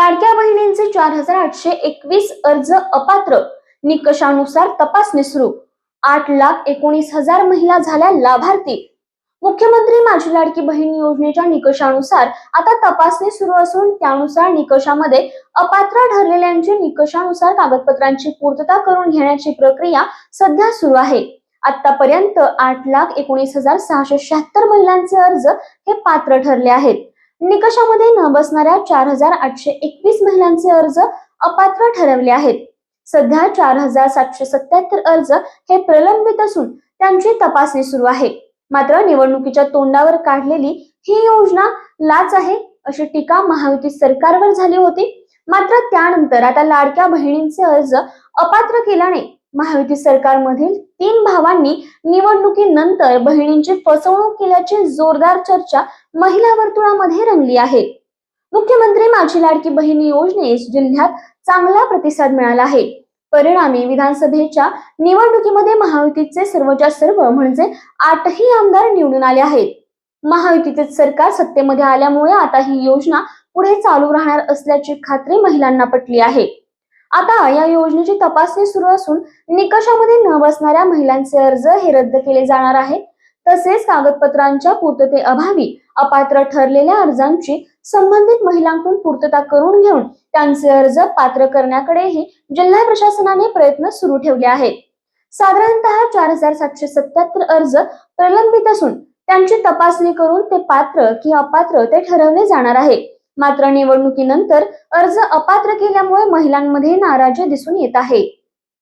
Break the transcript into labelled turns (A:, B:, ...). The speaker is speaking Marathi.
A: लाडक्या बहिणींचे चार हजार आठशे एकवीस अर्ज अपात्र. निकषानुसार तपासणी सुरू. आठ लाख एकोणीस हजार महिला झाल्या लाभार्थी. मुख्यमंत्री माझी लाडकी बहीण योजनेच्या निकषानुसार आता तपासणी सुरू असून त्यानुसार निकषामध्ये अपात्र ठरलेल्यांची निकषानुसार कागदपत्रांची पूर्तता करून घेण्याची प्रक्रिया सध्या सुरू आहे. आतापर्यंत आठ लाख एकोणीस हजार सहाशे शहात्तर महिलांचे अर्ज हे पात्र ठरले आहेत. निकषामध्ये न बसणाऱ्या चार हजार आठशे एकवीस महिलांचे अर्ज अपात्र ठरवले आहेत. सध्या चार हजार सातशे सत्याहत्तर अर्ज हे प्रलंबित असून त्यांची तपासणी सुरू आहे. मात्र निवडणुकीच्या तोंडावर काढलेली ही योजना लाच आहे अशी टीका महायुती सरकारवर झाली होती. मात्र त्यानंतर आता लाडक्या बहिणींचे अर्ज अपात्र केल्याने महायुती सरकारमधील तीन भावांनी निवडणुकीनंतर बहिणींची फसवणूक केल्याची जोरदार चर्चा महिला वर्तुळामध्ये रंगली आहे. मुख्यमंत्री माझी लाडकी बहीण योजनेस जिल्ह्यात चांगला प्रतिसाद मिळाला आहे. परिणामी विधानसभेच्या निवडणुकीमध्ये महायुतीचे सर्वच्या सर्व म्हणजे आठही आमदार निवडून आले आहेत. महायुतीचे सरकार सत्तेमध्ये आल्यामुळे आता ही योजना पुढे चालू राहणार असल्याची खात्री महिलांना पटली आहे. आता या योजनेची तपासणी सुरू असून निकषामध्ये न बसणाऱ्या महिलांचे अर्ज हे रद्द केले जाणार आहे. तसेच कागदपत्रांच्या पूर्ततेअभावी अपात्र ठरलेल्या अर्जांची संबंधित महिलांकडून पूर्तता करून घेऊन त्यांचे अर्ज पात्र करण्याकडेही जिल्हा प्रशासनाने प्रयत्न सुरू ठेवले आहेत. साधारणतः चार हजार सातशे सत्याहत्तर अर्ज प्रलंबित असून त्यांची तपासणी करून ते पात्र की अपात्र ते ठरवले जाणार आहे. मात्र निवडणुकीनंतर अर्ज अपात्र केल्यामुळे महिलांमध्ये नाराजी दिसून येत आहे.